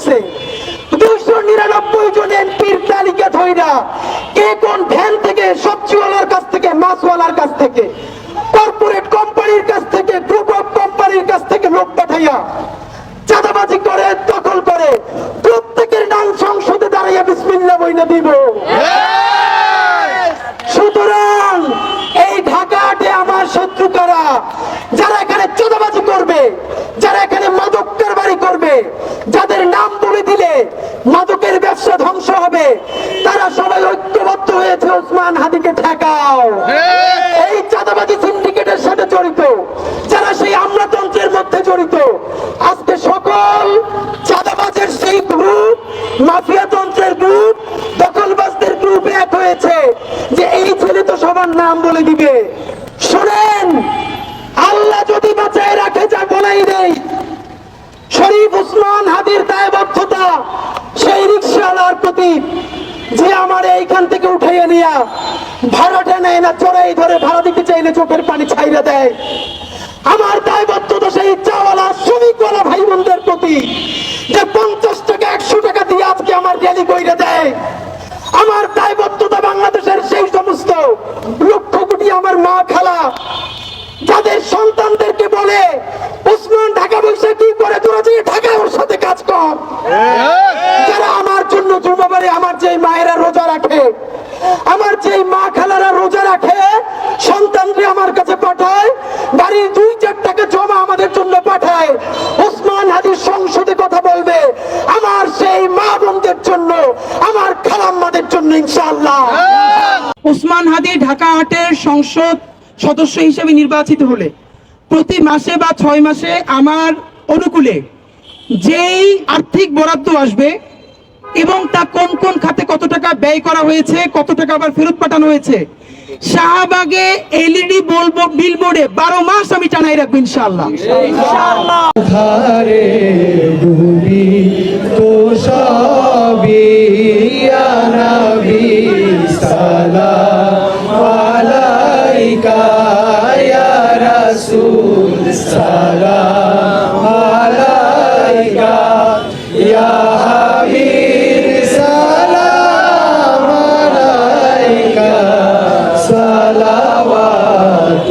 করছে দুশো নিরানব্বই জন এমপির তালিকা ধইরা কে কোন ভ্যান থেকে, সবজিওয়ালার কাছ থেকে, মাছওয়ালার কাছ থেকে, কর্পোরেট কোম্পানির কাছ থেকে, গ্রুপ অফ কোম্পানির কাছ থেকে লোক পাঠাইয়া চাঁদাবাজি করে, দখল করে, প্রত্যেকের নাম সংসদে দাঁড়াইয়া বিসমিল্লা দিব। সুতরাং এই ঢাকাটে আমার শত্রু কারা? যারা এখানে চাঁদাবাজি করবে, যারা এখানে মাদক দিলে মাদকের ব্যবসা ধ্বংস হবে। তারা সবাই ঐক্যবদ্ধ হয়েছে ওসমান হাদিকে ঠেকাও। এই চাঁদাবাজি সিন্ডিকেটের সাথে জড়িত যারা সেই আমলাতন্ত্রের মধ্যে জড়িত আজকে সকল চাঁদাবাজের সেই গ্রুপ মাফিয়া তন্ত্রের গ্রুপ দখলবাজদের গ্রুপ এক হয়েছে যে এই ছেলে তো সবার নাম বলে দিবে শোনেন আল্লাহ যদি বাঁচায় রাখে যা বলাই নেই শরীফ উসমান হাদির দায়বদ্ধতা সেই রিক্সাওয়ালার প্রতি যে আমার এইখান থেকে নিয়া ভাড়াটা নেয় না চড়াই ধরে ভাড়া দিতে চাইলে চোখের পানি ছাইরা দেয়। আমার দায়বদ্ধতা সেই চাওয়ালা শ্রমিকওয়ালা ভাই বোনদের প্রতি যে পঞ্চাশ টাকা একশো টাকা দিয়ে আজকে আমার র্যালি কইরা দেয়। আমার দায়বদ্ধতা বাংলাদেশের সেই সমস্ত লক্ষ কোটি আমার মা খালা, যাদের সন্তানদেরকে বলে উসমান ঢাকা বৈশাখ করে তোরা যে ঢাকা ওর সাথে কাজ কর। যারা আমার জন্য জুমাবারে আমার যে মায়েরা রোজা রাখে আমার যে মা খালারা রোজা রাখে সন্তানকে আমার কাছে পাঠায় বাড়ির দুই চার টাকা জমা আমাদের জন্য পাঠায় উসমান হাদির সংসদে কথা বলবে আমার সেই মা বোনদের জন্য আমার খালাম্মাদের জন্য ইনশাআল্লাহ। উসমান হাদি ঢাকা আটের সংসদ সদস্য হিসেবে নির্বাচিত হলে প্রতি মাসে বা ছয় মাসে আমার অনুকূলে যেই আর্থিক বরাদ্দ আসবে এবং তা কোন কোন খাতে কত টাকা ব্যয় করা হয়েছে, কত টাকা আবার ফেরত পাঠানো হয়েছে, শাহবাগে এলইডি, বলব, বিলবোর্ডে বারো মাস আমি টানাই রাখব ইনশাআল্লাহ। ধারে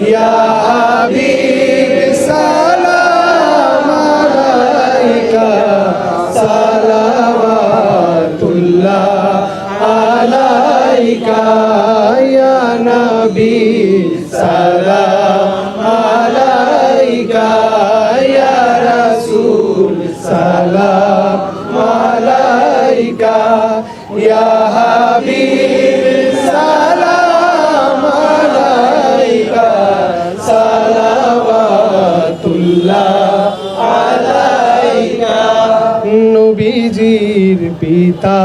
ইয়া হাবিব। নবীজির পিতা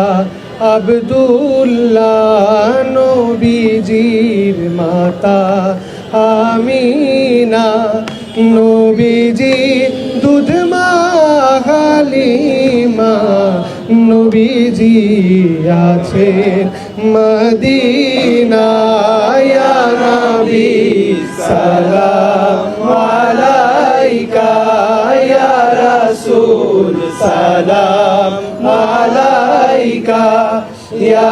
আব্দুল্লাহ, নবীজির মাতা আমিনা। নবীজি দুধ মা হালিমা নবীজি আছেন মদিনা ইয়া নবী সালাম আলাইকা, ইয়া রাসূল সালাম। আলাইকা ইয়া